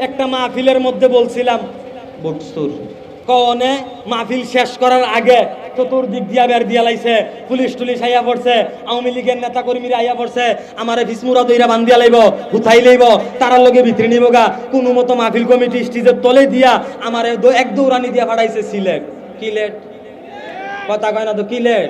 একটা মাহফিলের মধ্যে বলছিলাম বটসুর কনে মাহফিল শেষ করার আগে চতুর্দিক দিয়া বের দিয়া লাইছে পুলিশ টুলিশ আইয়া পড়ছে আওয়ামী লীগের নেতা কর্মীরা আইয়া পড়ছে আমারে ভিসমুরা দইরা বান্ধিয়া লাইব হুথাই লইব তারার লগে ভিতরে নিব গা। কোনো মতো মাহফিল কমিটি স্টেজের তলে দিয়া আমারে দৌ- এক দৌড়ানি দিয়া ফাড়াইছে সিলেট। কিলেট। কথা কয় না তো কিলেট।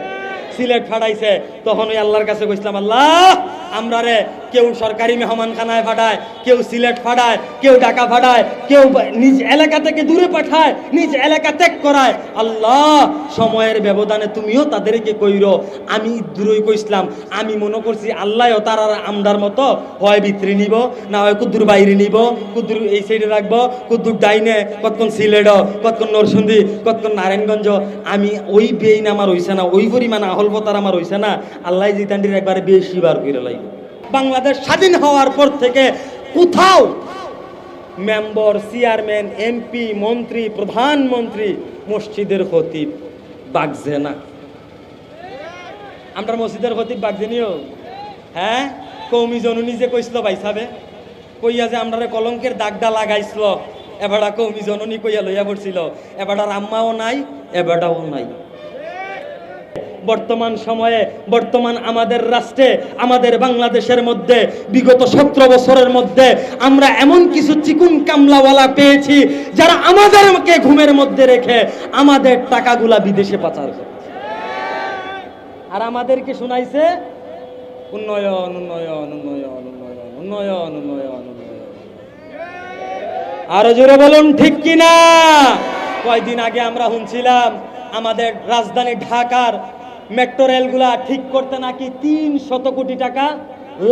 সিলেট ফাটাইছে তখন ওই আল্লাহর কাছে কইছিলাম আল্লাহ আমরা রে কেউ সরকারি মেহমান খানায় ফাটায়, কেউ সিলেট ফাটায়, কেউ ঢাকা ফাটায়, কেউ নিজ এলাকা থেকে দূরে পাঠায়, নিজ এলাকা ত্যাগ করায়। আল্লাহ, সময়ের ব্যবধানে তুমিও তাদেরকে কইরো। আমি দূরই কইসলাম আমি মনে করছি আল্লাহ তার আমদার মতো, হয় ভিতরে নিব, না হয় কুদ্দুর বাইরে নিব, কুদ্দুর এই সাইডে রাখব, কুদ্দুর ডাইনে, কতক্ষণ সিলেট কতক্ষণ নরসিংদী, কতক্ষণ নারায়ণগঞ্জ, আমি ওই বেইন আমার হইছে না, ওই পরিমাণ আহলবতার আমার হইছে না, আল্লাহ জিতান্ডির একবারে বেশি বার করে লাগবে বাংলাদেশ স্বাধীন হওয়ার পর থেকে কোথাও মেম্বার, চেয়ারম্যান, এমপি, মন্ত্রী, প্রধানমন্ত্রী মসজিদের খতিব বাগছে না। আমরা মসজিদের খতিব বাগছে নিও। হ্যাঁ? কৌমি জননী যে কইছিল ভাইসাবে কইয়া যে আমরা কলঙ্কের দাগটা লাগাইছিল। এবারটা কৌমি জননী কইয়া লইয়া পড়ছিল এবারটার আম্মাও নাই এবারটাও নাই। বর্তমান সময়ে, বর্তমান আমাদের রাষ্ট্রে, আমাদের বাংলাদেশের মধ্যে, বিগত সতেরো বছরের মধ্যে আমরা এমন কিছু চিকুন কামলাওয়ালা পেয়েছি যারা আমাদেরকে ঘুমের মধ্যে রেখে আমাদের টাকাগুলা বিদেশে পাচার আর আমাদেরকে শোনাইছে? উন্নয়ন উন্নয়ন উন্নয়ন উন্নয়ন উন্নয়ন উন্নয়ন উন্নয়ন। আরও জোরে বলুন, ঠিক কিনা? কয়দিন আগে আমরা শুনছিলাম, আমাদের রাজধানী ঢাকার মেট্রো রেলগুলা ঠিক করতে নাকি তিন শত কোটি টাকা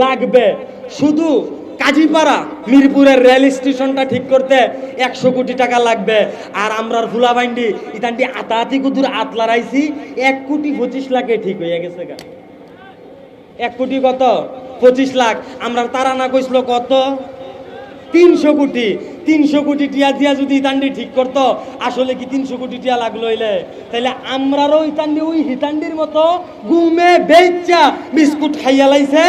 লাগবে? শুধু কাজীপাড়া, মিরপুরের রেল স্টেশনটা ঠিক করতে একশো কোটি টাকা লাগবে। আর আমরা ফুলাবাইন্ডি ইতানটি আতাহাতি কুদুর আত লড়াইছি, এক কোটি পঁচিশ লাখে ঠিক হয়ে গেছে গা। এক কোটি কত? পঁচিশ লাখ। আমরা তারা না কইছিল কত? তিনশো কোটি। তিনশো কোটি টিয়া দিয়া যদি ইতান্ডি ঠিক করতো, আসলে কি তিনশো কোটি টিয়া লাগল হইলে? তাইলে আমরারও ইতান্ডি ওই হিতান্ডির মতো গুমে বেচা বিস্কুট খাইয়া লাইছে,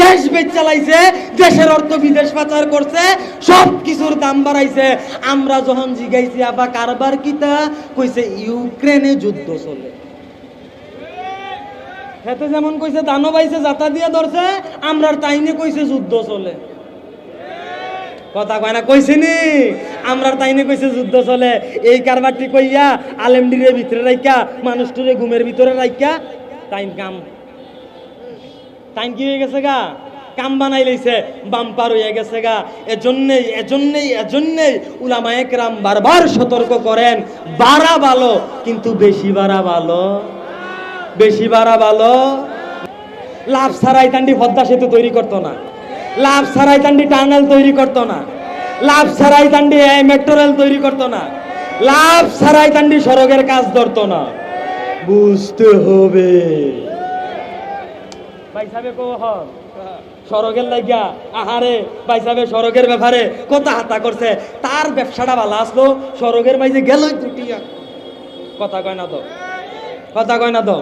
দেশ বেচা লাইছে, দেশের অর্থ বিদেশ পাচার করছে সব কিছুর দাম বাড়াইছে। আমরা যখন জিগাইছি, আবার কারবার কিতা? কইছে, ইউক্রেনে যুদ্ধ চলে। হেতে যেমন কইছে দানো পাইছে যাতা দিয়া ধরছে, আমরার তাইনে কইছে, যুদ্ধ চলে। কথা কয় না, কইছে নি? আমরার তাইনে কইছে যুদ্ধ চলে। এই কারবারটি কইয়া আলেমডিরে ভিতরে রাইকা মানুষটুরে ঘুমের ভিতরে রাইকা তাইন কাম। তাইন কি হয়ে গেছে গা? কাম বানাই লইছে, বাম্পার হয়ে গেছে গা। এজন্যই এজন্যই এজন্যই উলামায়ে কেরাম বারবার সতর্ক করেন, বাড়া ভালো, কিন্তু বেশি বাড়া ভালো। বেশি বাড়া ভালো। লাভ ছাড়াই তান্ডি পদ্মা সেতু তৈরি করতো না। লাভ ছাড়াই তান্ডি টানেল তৈরি করতো না। লাভ ছাড়াই তান্ডি মেট্রো রেল তৈরি করতো না। লাভ ছাড়াই তান্ডি সড়কের কাজ ধরতো না। বুঝতে হবে। ভাই সাহেব হন সড়কের লাগিয়া, আহারে, ভাই সাহেব, সড়কের ব্যাপারে কত হাতা করছে। তার ব্যবসাটা ভালো আসলো, সড়কের মাঝে গেল দুটিয়া কথা কয় না তো? কথা কয় না তো?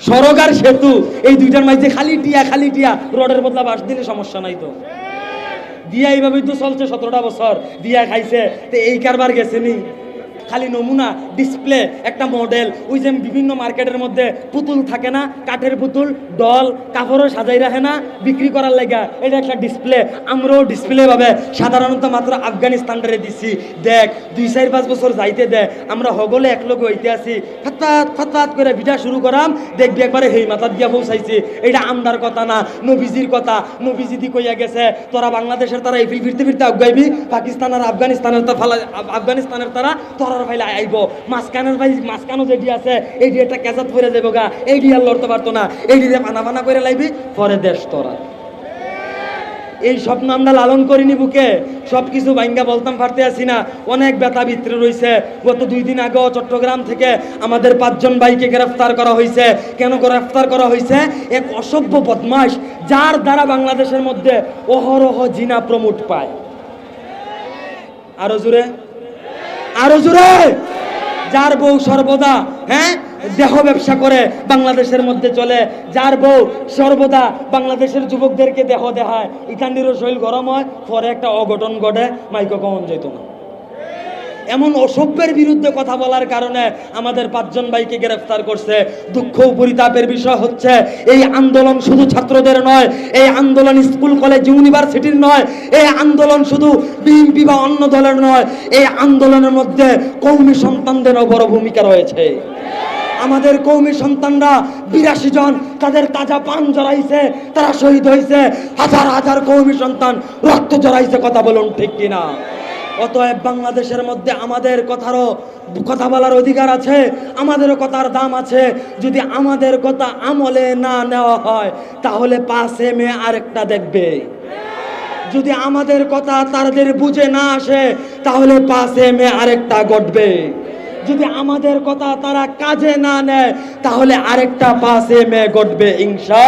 সড়ক আর সেতু, এই দুইটার মাঝে খালি টিয়া খালি টিয়া। রোডের বদলা বাস দিলে সমস্যা নাই তো। দিয়া এইভাবেই তো চলছে সতেরোটা বছর। দিয়া খাইছে। তো এই কারবার গেছে নি। খালি নমুনা ডিসপ্লে একটা মডেল ওই যে বিভিন্ন মার্কেটের মধ্যে পুতুল থাকে না, কাঠের পুতুল ডল কাপড়ও সাজাই রাখে না, বিক্রি করার লাগা, এটা একটা ডিসপ্লে আমরাও ডিসপ্লে ভাবে সাধারণত মাত্র আফগানিস্তানটারে দিছি। দেখ, দুই, চার, পাঁচ বছর যাইতে দে, আমরা হগলে একলগ হইতে আছি ফাতাত ফাতাত করে ভিডিও শুরু করাম, দেখবি একবারে হেই মাথাত দিয়া পৌঁছাইছি। এটা আমদার কথা না, নবীজির কথা, নবীজি দি কইয়া গেছে, তোরা বাংলাদেশের তারা এই ফিরতে ফিরতে আগাইবি, পাকিস্তান আর আফগানিস্তানের তা ফালা আফগানিস্তানের তারা তোরার ফাইলে আইব। মাঝখানের ভাই মাঝখানো যেটি আছে একটা পরে যাব গা। আর লড়তে পারতো না। পানা পানা করে লাইবি, পরে দেশ তোরা। এই স্বপ্ন আমরা লালন করিনি বুকে। সব কিছু বলতাম আসি না। অনেক ভিতরে রয়েছে গত দুই দিন আগেও চট্টগ্রাম থেকে আমাদের পাঁচজন ভাইকে গ্রেফতার করা হয়েছে কেন গ্রেফতার করা হয়েছে এক অসভ্য বদমাস যার দ্বারা বাংলাদেশের মধ্যে অহরহ জিনা প্রমোট পায়। আরও জোরে। আরও জোরে। যার বউ সর্বদা হ্যাঁ দেহ ব্যবসা করে, বাংলাদেশের মধ্যে চলে। যার বউ সর্বদা বাংলাদেশের যুবকদেরকে দেহ দেখায়। ইকান্ডিরও শরীর গরম হয়, পরে একটা অঘটন ঘটে মাইকো কমন যেত না। এমন অসভ্যের বিরুদ্ধে কথা বলার কারণে আমাদের পাঁচজন ভাইকে গ্রেফতার করছে। দুঃখ পরিতাপের বিষয় হচ্ছে, এই আন্দোলন শুধু ছাত্রদের নয়, এই আন্দোলন স্কুল, কলেজ, ইউনিভার্সিটির নয়, এই আন্দোলন শুধু বিএনপি বা অন্য দলের নয়, এই আন্দোলনের মধ্যে কৌমি সন্তানদেরও বড় ভূমিকা রয়েছে। আমাদের কৌমি সন্তানরা বিরাশি জন, তাদের তাজা পান জড়াইছে, তারা শহীদ হয়েছে। হাজার হাজার কৌমি সন্তান রক্ত জড়াইছে, কথা বলুন ঠিক কিনা? অতএব বাংলাদেশের মধ্যে আমাদের কথারও কথা বলার অধিকার আছে, আমাদেরও কথার দাম আছে। যদি আমাদের কথা আমলে না নেওয়া হয়, তাহলে পাশে মে আরেকটা দেখবে। যদি আমাদের কথা তাদের বুঝে না আসে, তাহলে পাশে মে আরেকটা ঘটবে। যদি আমাদের কথা তারা কাজে না নেয়, তাহলে আরেকটা পাশে মে ঘটবে, ইনশা